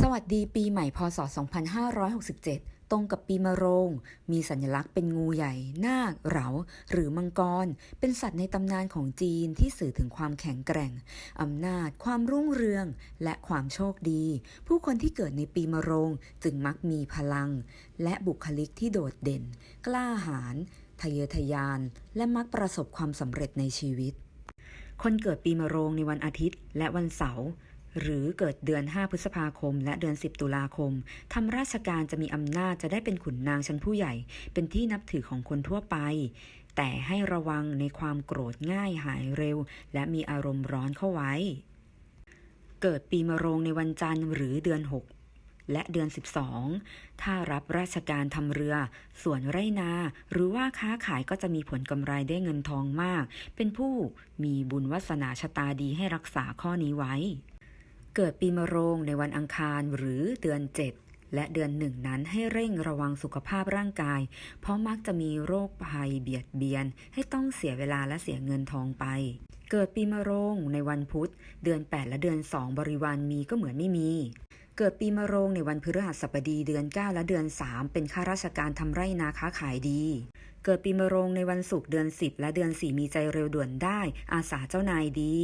สวัสดีปีใหม่พศ 2567 ตรงกับปีมะโรง มีสัญลักษณ์เป็นงูใหญ่ นาค เหราหรือมังกร เป็นสัตว์ในตำนานของจีนที่สื่อถึงความแข็งแกร่ง อำนาจ ความรุ่งเรือง และความโชคดี ผู้คนที่เกิดในปีมะโรงจึงมักมีพลัง และบุคลิกที่โดดเด่น กล้าหาญ ทะเยอทะยาน และมักประสบความสำเร็จในชีวิต คนเกิดปีมะโรงในวันอาทิตย์ และวันเสาร์ หรือเกิดเดือน 5 พฤษภาคม และเดือน 10 ตุลาคมทำราชการจะมีอำนาจจะได้เป็นขุนนางชั้นผู้ใหญ่ เป็นที่นับถือของคนทั่วไป แต่ให้ระวังในความโกรธง่ายหายเร็ว และมีอารมณ์ร้อนเข้าไว้ เกิดปีมะโรงในวันจันทร์หรือเดือน 6และเดือน 12 ถ้ารับราชการทำเรือ ส่วนไรนา หรือว่าค้าขายก็จะมีผลกำไรได้เงินทองมาก เป็นผู้มีบุญวาสนาชะตาดีให้รักษาข้อนี้ไว้ เกิดปีมะโรงในวันอังคารหรือเดือน7และเดือนหนึ่งนั้นให้เร่งระวังสุขภาพร่างกาย เพราะมักจะมีโรคภัยเบียดเบียน ให้ต้องเสียเวลาและเสียเงินทองไป เกิดปีมะโรงในวันพุธ เดือน 8 และเดือน 2 บริวารมีก็เหมือนไม่มี เกิดปีมะโรงในวันพฤหัสบดีเดือน 9 และเดือน 3 เป็นข้าราชการทำไร่นาค้าขายดี เกิดปีมะโรงในวันศุกร์เดือน 10 และเดือน 4 มีใจเร็วด่วนได้ อาสาเจ้านายดี